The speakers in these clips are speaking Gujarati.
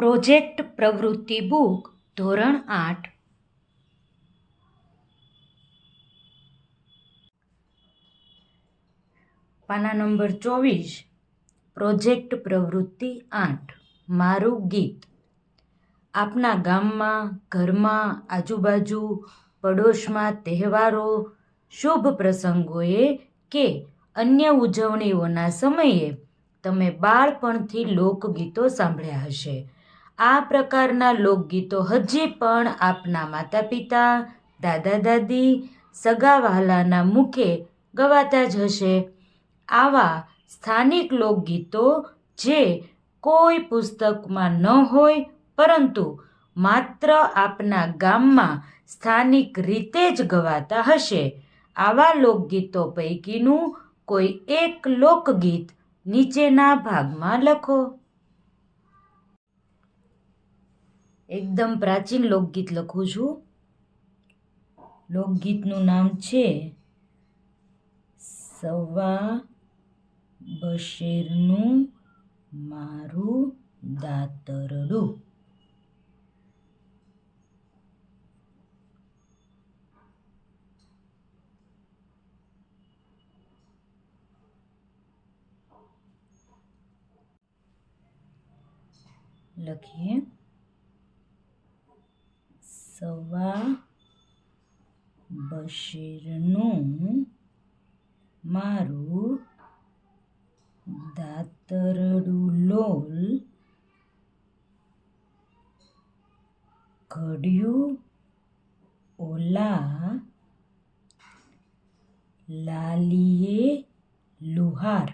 પ્રોજેક્ટ પ્રવૃત્તિ બુક, ધોરણ આઠ. પાના નંબર ચોવીસ. પ્રોજેક્ટ પ્રવૃત્તિ આઠ, મારું ગીત. આપના ગામમાં, ઘરમાં, આજુબાજુ, પડોશમાં તહેવારો, શુભ પ્રસંગોએ કે અન્ય ઉજવણીઓના સમયે તમે બાળપણથી લોકગીતો સાંભળ્યા હશે. આ પ્રકારના લોકગીતો હજી પણ આપના માતા પિતા દાદા દાદી સગા વહાલાના મુખે ગવાતા જ હશે. આવા સ્થાનિક લોકગીતો જે કોઈ પુસ્તકમાં ન હોય, પરંતુ માત્ર આપના ગામમાં સ્થાનિક રીતે જ ગવાતા હશે. આવા લોકગીતો પૈકીનું કોઈ એક લોકગીત નીચેના ભાગમાં લખો. એકદમ પ્રાચીન લોકગીત લખું છું. લોકગીતનું નામ છે સવા બશેરનું મારું દાતરડું. લખીએ. સવા બશીરનું મારું દાતરડું લોલ ઘડ્યું ઓલા લાલીએ લુહાર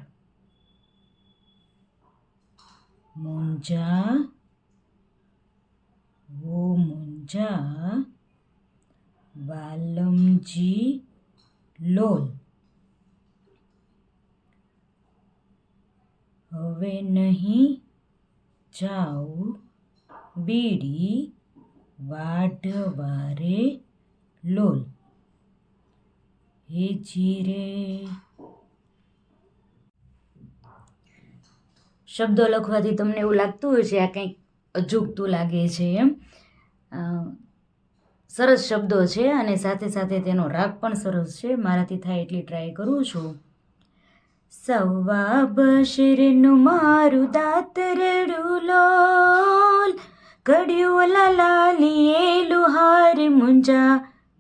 મુંજા વો મુંજા વાલમજી લોલ હવે નહીં જાઉં બીડી વાઢવારે લોલ. હે જીરે. શબ્દો લખવાથી તમને એવું લાગતું હોય છે, આ કંઈક અજુગતું લાગે છે એમ. સરસ શબ્દો છે અને સાથે સાથે તેનો રાગ પણ સરસ છે. મારાથી થાય એટલી ટ્રાય કરું છું. સવા બશીરનું મારું દાતરડું લોલ ઘડ્યું લાલીએ લુહાર મુંજા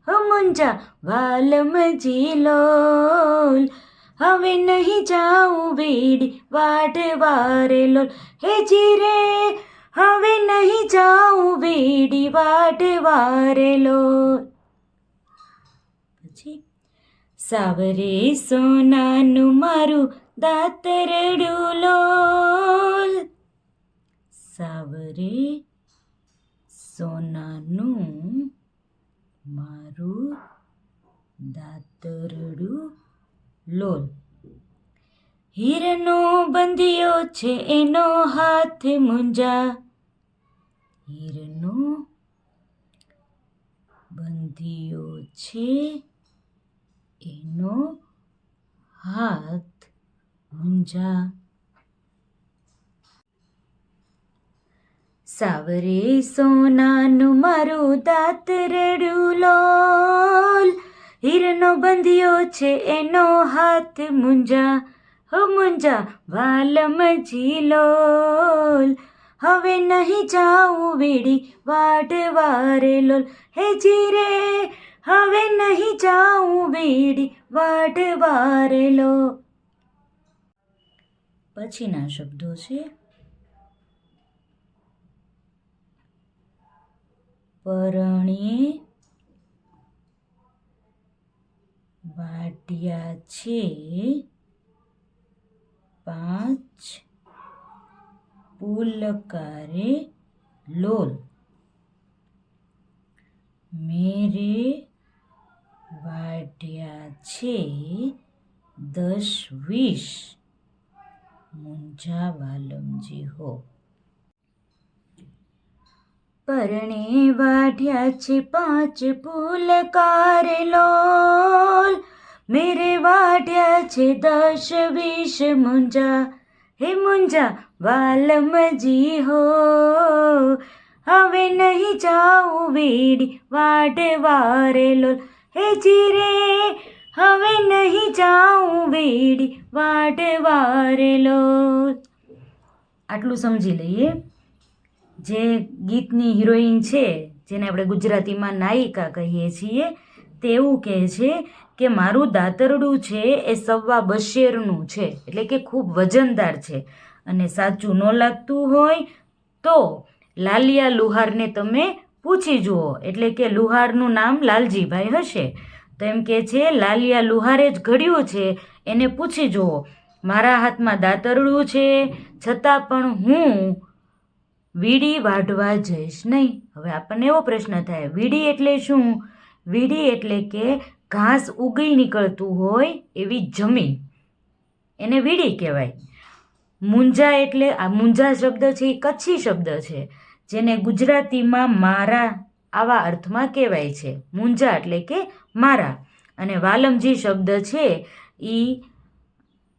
હો મુંજા વાલમજી લોલ. હવે નહીં જાઉં વીડ વાટ વારે લોલ. હે જીરે હવે નહીં જાઉં બીડી વાઢવારે વારેલો પછી, સાવરે સોનાનું મારું દાતરડું લોલ સાવરે સોનાનું મારું દાતરડું લોલ હીરનો બંધિયો છે એનો હાથ મુંજા. હીરનો બંધીયો છે. એનો હાથ મુંજા સાવરે સોનાનું મારું દાતરડું લોલ. હીરનો બંધિયો છે, એનો હાથ મુંજા હો મુંજા વાલમજી લોલ. હવે નહીં જાઉં વીડી વાઢવારે લોલ. હે જીરે, હવે નહીં જાઉં વીડી વાઢવારે લો પછીના શબ્દો છે. પરણીએ વાટ્યા છે પાંચ પુલકારે લોલ મેરે વાટ્યા છે દસ વીસ મુંજા વાલમજી હો પરણે વાઢ્યા છે પાંચ પુલકાર લોલ મેરે વાઢ્યા છે દસ વીસ મુંજા હે મુંજા વાલમજી હો, હવે નહીં જાઉં વીડી વાડે વારે લોલ. હે જીરે, હવે નહીં જાઉં વીડી વાડે વારે લોલ. આટલું સમજી લઈએ. જે ગીતની હિરોઈન છે, જેને આપણે ગુજરાતીમાં નાયિકા કહીએ છીએ તે એવું કહે છે કે મારું દાતરડું છે એ સવા બશેરનું છે, એટલે કે ખૂબ વજનદાર છે. અને સાચું ન લાગતું હોય તો લાલિયા લુહારને તમે પૂછી જુઓ, એટલે કે લુહારનું નામ લાલજીભાઈ હશે. તો એમ કે છે, લાલિયા લુહારે જ ઘડ્યું છે, એને પૂછી જુઓ. મારા હાથમાં દાતરડું છે, છતાં પણ હું વીડી વાઢવા જઈશ નહીં. હવે આપણને એવો પ્રશ્ન થાય, વીડી એટલે શું? વીડી એટલે કે ઘાસ ઉગી નીકળતું હોય એવી જમીન. એને વીડી કહેવાય. મુંજા એટલે, આ મુંજા શબ્દ છે એ કચ્છી શબ્દ છે, જેને ગુજરાતીમાં મારા આવા અર્થમાં કહેવાય છે. મુંજા એટલે કે મારા. અને વાલમજી શબ્દ છે એ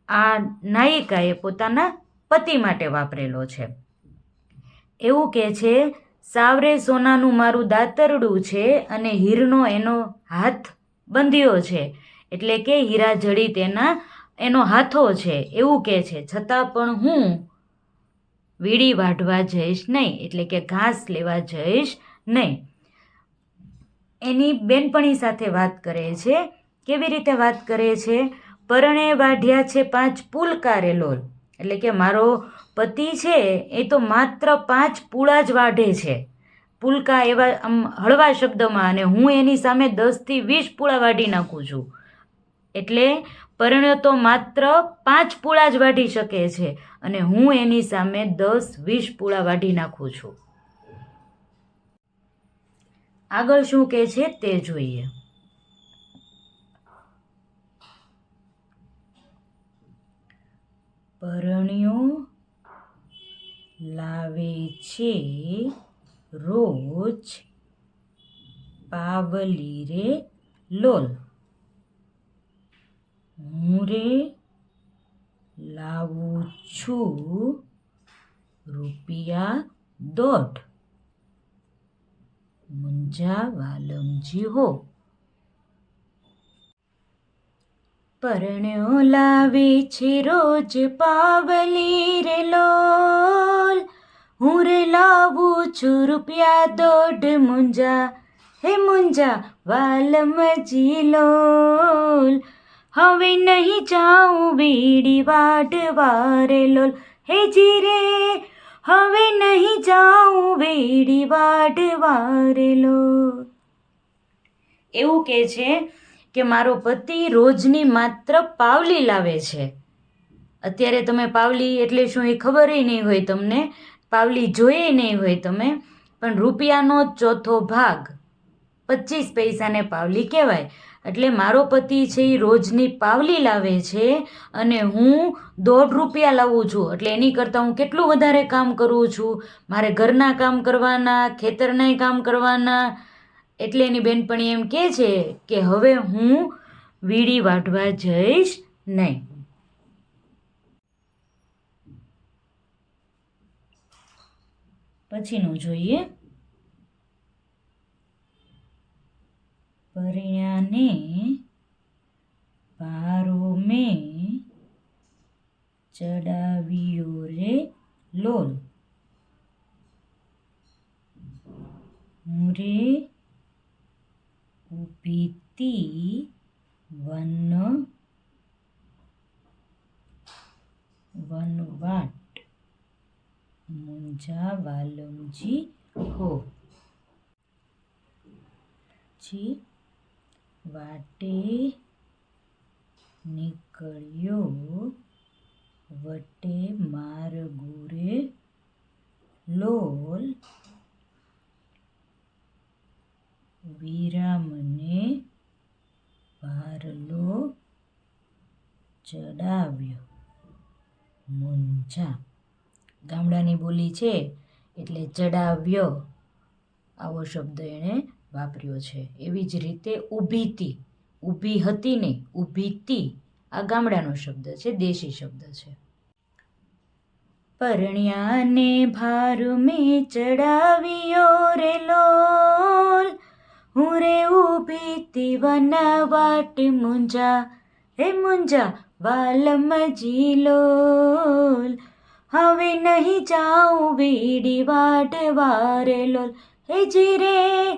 આ નાયિકાએ પોતાના પતિ માટે વાપરેલો છે. એવું કહે છે સાવરે સોનાનું મારું દાતરડું છે અને હીરનો એનો હાથ બંધ્યો છે. એટલે કે હીરા જડી તેના એનો હાથો છે. એવું કહે છે. છતાં પણ હું વીડી વાઢવા જઈશ નહીં. એટલે કે ઘાસ લેવા જઈશ નહીં. એની બેનપણી સાથે વાત કરે છે. કેવી રીતે વાત કરે છે? પરણે વાઢ્યા છે પાંચ પુલકારે લોલ. એટલે કે મારો પતિ છે, એ તો માત્ર પાંચ પૂળા જ વાઢે છે. પુલકા એવા, આમ, હળવા શબ્દમાં અને હું એની સામે દસથી વીસ પૂળા વાઢી નાખું છું. એટલે પરણ્યો તો માત્ર પાંચ પૂળા જ વાઢી શકે છે અને હું એની સામે દસ, વીસ પૂળા વાઢી નાખું છું. આગળ શું કહે છે તે જોઈએ. પરણ્યો લાવે છે રોજ પાવલી રે લોલ. હું રે લાવું છું રૂપિયા દોઢ. મુંજા વાલમજી હો. પરણ્યો લાવે છે રોજ પાવલી રે લોલ. હું રે લાવું છું રૂપિયા દોઢ મુંજા. હે મુંજા વાલ મજી લોલ. હવે નહીં જાઉં વીડી વાટવા રે લોલ. હે જીરે હવે નહીં જાઉં બીડી વાટવા રે લોલ. એવું કે છે? કે મારો પતિ રોજની માત્ર પાવલી લાવે છે. અત્યારે તમે પાવલી એટલે શું એ ખબર નહીં હોય તમને. પાવલી જોઈએ નહીં હોય તમે. પણ રૂપિયાનો ચોથો ભાગ પચીસ પૈસાને પાવલી કહેવાય. એટલે મારો પતિ છે એ રોજની પાવલી લાવે છે અને હું દોઢ રૂપિયા લાવું છું. એટલે એની કરતાં હું કેટલું વધારે કામ કરું છું? મારે ઘરના કામ કરવાના, ખેતરનાય કામ કરવાના એટલે એની બેનપણી એમ કહે છે કે હવે હું વીડી વાઢવા જઈશ નહીં. પછીનું જોઈએ. પરિણાને ભારો મેં ચડાવ્યો રે લોલ. હું રે ઉભીતી વન વનવાટ મુંજા વાલમજી હો જી વાટે નીકળ્યો વટે માર્ગુરે લોલ વિરામને ભારલો ચડાવ્યો. મુંજા. ગામડાની બોલી છે એટલે ચડાવ્યો. આવો શબ્દ એણે વાપર્યો છે. એવી જ રીતે ઊભીતી ઊભી હતી નહીં ઊભીતી આ ગામડાનો શબ્દ છે, દેશી શબ્દ છે. પરણ્યાને ભાર મેં ચડાવ્યો રે લોલ હું રે ઊભી તીવના વાટ મુંજા. હે મુંજા વાલમજી લોલ હવે નહીં જાઉં વીડી વાટ વારે લોલ. હે જીરે,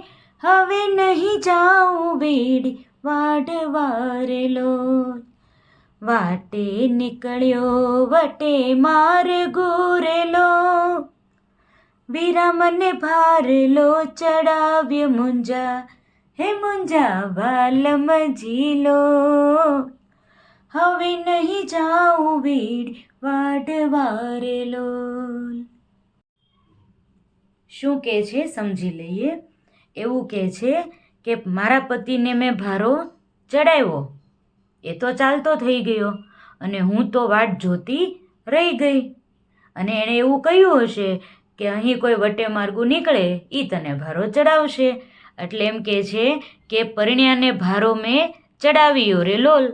હવે નહીં જાઉં વીડી વાટ વારે લોલ. વાટે નીકળ્યો, વટે માર ગોરેલો વિરામને ભારલો ચડાવ્યો મુંજા. હે મુંજા વાલ મજીલો હવે નહીં જાઉં વીડ વાડ વારેલો. શું કહે છે સમજી લઈએ? એવું કહે છે કે મારા પતિને મેં ભારો ચડાવ્યો. એ તો ચાલતો થઈ ગયો અને હું તો વાટ જોતી રહી ગઈ. અને એણે એવું કહ્યું હશે કે અહીં કોઈ વટે માર્ગું નીકળે એ તને ભારો ચડાવશે. એટલે એમ કહે છે કે પરણ્યાને ભારો મેં ચડાવ્યો રે લોલ.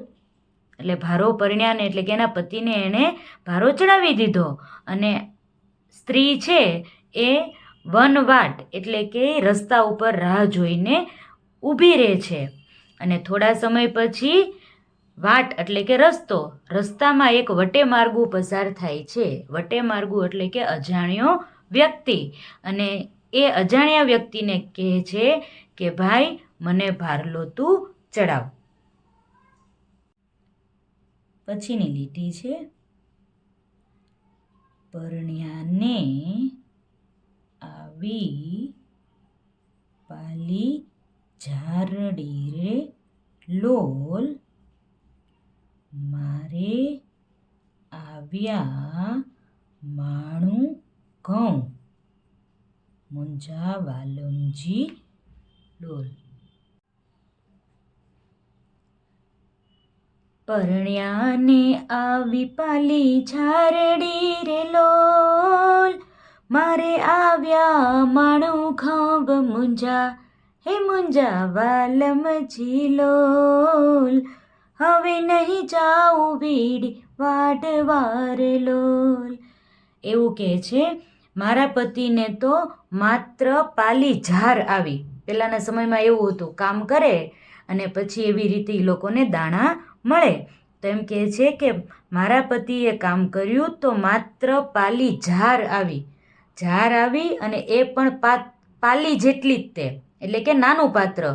એટલે ભારો પરણ્યાને, એટલે કે એના પતિને એણે ભારો ચડાવી દીધો. અને સ્ત્રી છે એ વનવાટ એટલે કે રસ્તા ઉપર રાહ જોઈને ઊભી રહે છે. અને થોડા સમય પછી વાટ, એટલે કે રસ્તો, રસ્તામાં એક વટે માર્ગું પસાર થાય છે. વટે માર્ગું, એટલે કે અજાણ્યો વ્યક્તિ. અને એ અજાણ્યા વ્યક્તિને કહે છે કે, ભાઈ, મને ભારલો તું ચડાવ. પછીની લીટી છે. પરણ્યાને આવી પાલી ઝારડી રે લોલ. મારે આવ્યા માણું ઘઉં. મુંજા વાલમજી ડોલ. પરણ્યાને આવી પાલી ઝારડી રે લોલ. મારે આવ્યા માણું ખંભ મુંજા. હે મુંજા વાલમજી લોલ. હવે નહીં જાઉં વીડી વાટ વારે લોલ. એવું કહે છે મારા પતિને તો માત્ર પાલી ઝાર આવી. પહેલાંના સમયમાં એવું હતું, કામ કરે અને પછી એવી રીતે એ લોકોને દાણા મળે. તો એમ કહે છે કે મારા પતિએ કામ કર્યું તો માત્ર પાલી ઝાર આવી. ઝાર આવી અને એ પણ પાલી જેટલી જ તે, એટલે કે નાનું પાત્ર.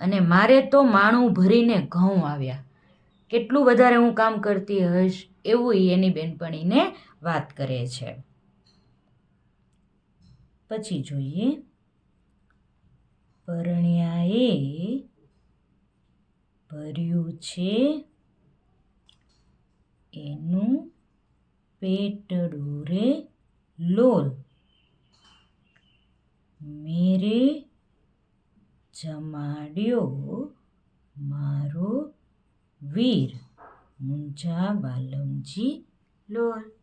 અને મારે તો માણું ભરીને ઘઉં આવ્યા. કેટલું વધારે હું કામ કરતી હશ એવું એની બેનપણીને વાત કરે છે. પછી જોઈએ. પરણ્યાએ ભર્યું છે. એનું પેટ ડોરે લોલ. મેરે જમાડ્યો મારો વીર. મુંજા બાલમજી લોલ.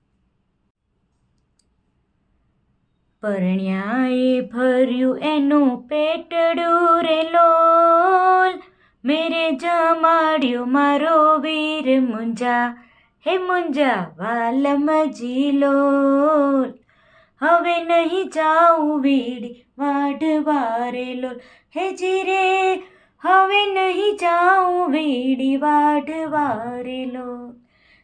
પરણ્યાએ ભર્યું એનું પેટડું રે લોલ. મેરે જમાડ્યો મારો વીર મુંજા. હે મુંજા વાલમજી લોલ. હવે નહીં જાઉં વીડી વાઢવારે લોલ. હે જીરે હવે નહીં જાઉં વીડી વાઢવારે લોલ.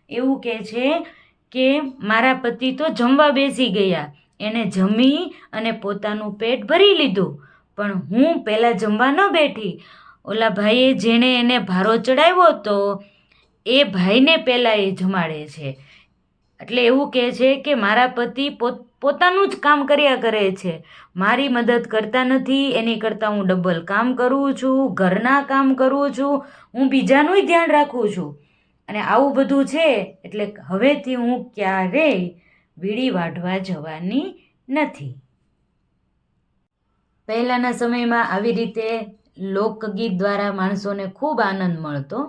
એવું કે છે કે મારા પતિ તો જમવા બેસી ગયા. એણે જમી અને પોતાનું પેટ ભરી લીધું. પણ હું પહેલાં જમવા ન બેઠી. ઓલા ભાઈએ જેણે એને ભારો ચડાવ્યો હતો એ ભાઈને પહેલાં એ જમાડે છે. એટલે એવું કહે છે કે મારા પતિ પોત, પોતાનું જ કામ કર્યા કરે છે. મારી મદદ કરતા નથી, એની કરતાં હું ડબલ કામ કરું છું, ઘરના કામ કરું છું, હું બીજાનુંય ધ્યાન રાખું છું. અને આવું બધું છે એટલે હવેથી હું ક્યારેય વીડી વાઢવા જવાની નથી. પહેલાંના સમયમાં આવી રીતે લોકગીત દ્વારા માણસોને ખૂબ આનંદ મળતો.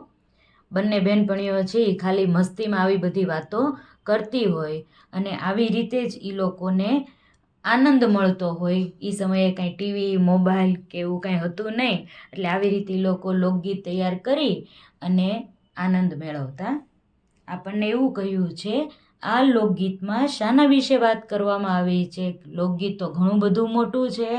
બંને બહેનપણીઓ છે એ ખાલી મસ્તીમાં આવી બધી વાતો કરતી હોય અને આવી રીતે જ એ લોકોને આનંદ મળતો હોય. એ સમયે કાંઈ ટીવી, મોબાઈલ કે એવું કાંઈ હતું નહીં. એટલે આવી રીતે એ લોકો લોકગીત તૈયાર કરી અને આનંદ મેળવતા. આપણને એવું કહ્યું છે આ લોકગીતમાં શાના વિશે વાત કરવામાં આવી છે? લોકગીત તો ઘણું બધું મોટું છે,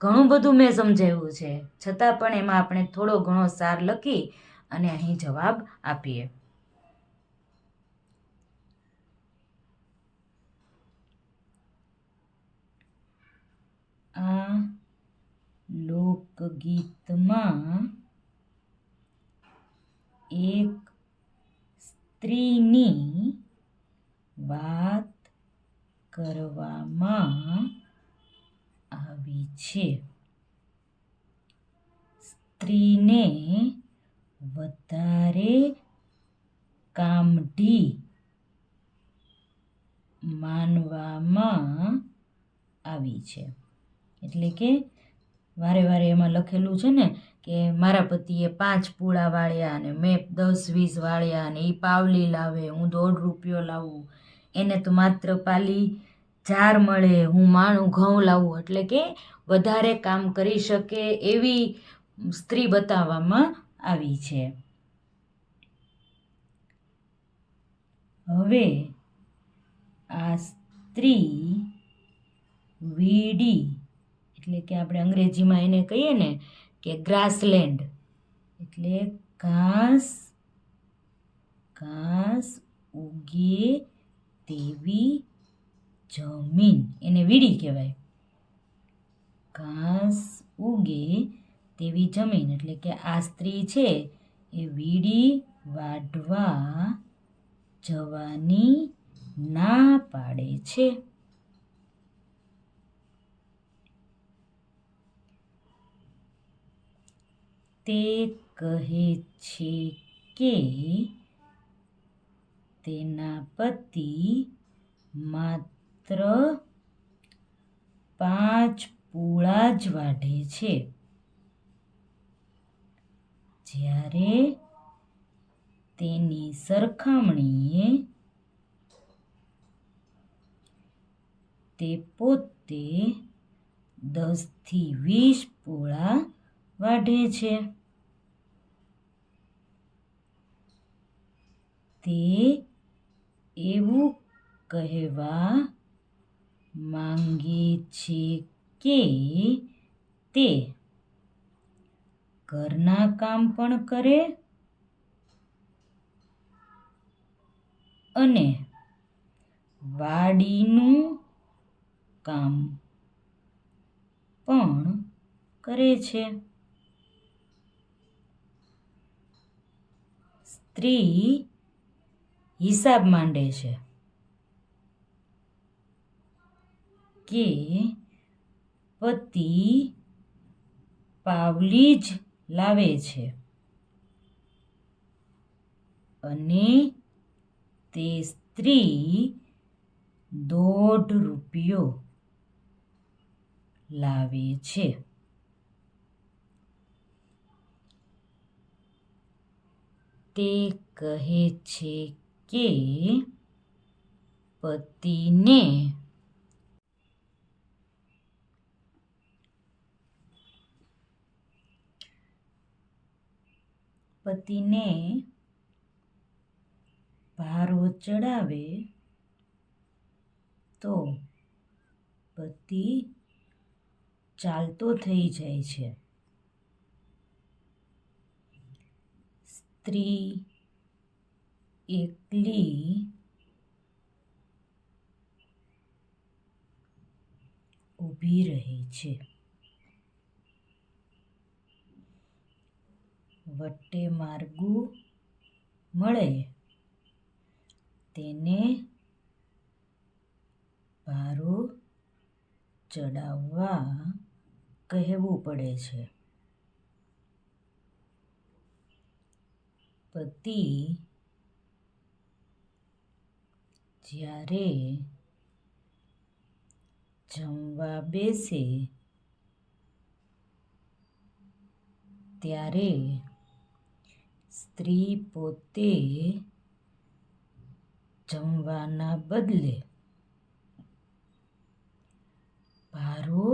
ઘણું બધું મેં સમજાવ્યું છે. છતાં પણ એમાં આપણે થોડો ઘણો સાર લખી અને અહીં જવાબ આપીએ. આ લોકગીતમાં એક સ્ત્રીની વાત કરવામાં આવી છે. સ્ત્રીને વધારે કામઢી માનવામાં આવી છે. એટલે કે વારે વારે એમાં લખેલું છે ને કે મારા પતિએ પાંચ પૂળા વાળ્યા અને મેં દસ વીસ વાળ્યા અને એ પાવલી લાવે, હું દોઢ રૂપિયો લાવું એને તો માત્ર પાલી જાર મળે, હું માણું ઘઉં લાવું, એટલે કે વધારે કામ કરી શકે એવી સ્ત્રી બતાવવામાં આવી છે. હવે આ સ્ત્રી વીડી, એટલે કે આપણે અંગ્રેજીમાં એને કહીએ ને કે ગ્રાસલેન્ડ એટલે ઘાસ ઘાસ ઉગે તેવી જમીન એને વીડી કહેવાય. ઘાસ ઉગે તેવી જમીન એટલે કે આ સ્ત્રી છે એ વીડી વાઢવા જવાની ના પાડે છે. તે કહે છે કે તેના પતિ માત્ર પાંચ પૂળા જ વાઢે છે. જ્યારે તેની સરખામણીએ તે પોતે દસથી વીસ પૂળા વાઢે છે. તે એવું કહેવા માંગે છે કે તે ઘરના કામ પણ કરે અને વાડીનું કામ પણ કરે છે. સ્ત્રી હિસાબ માંડે છે. કે પતિ પાવલી જ લાવે છે. અને તે સ્ત્રી દોઢ રૂપિયો લાવે છે. તે કહે છે કે પતિને પતિને ભારો ચડાવે તો પતિ ચાલતો થઈ જાય છે. સ્ત્રી એકલી ઊભી રહે છે. વટ્ટે માર્ગું મળે. તેને ભારો ચડાવવા કહેવું પડે છે. પતિ જ્યારે જમવા બેસે ત્યારે સ્ત્રી પોતે જમવાના બદલે ભારો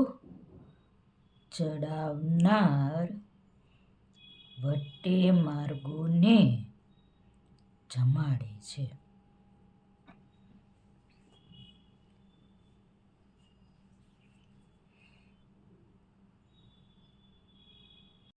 ચડાવનાર વટ્ટે માર્ગોને જમાડે છે.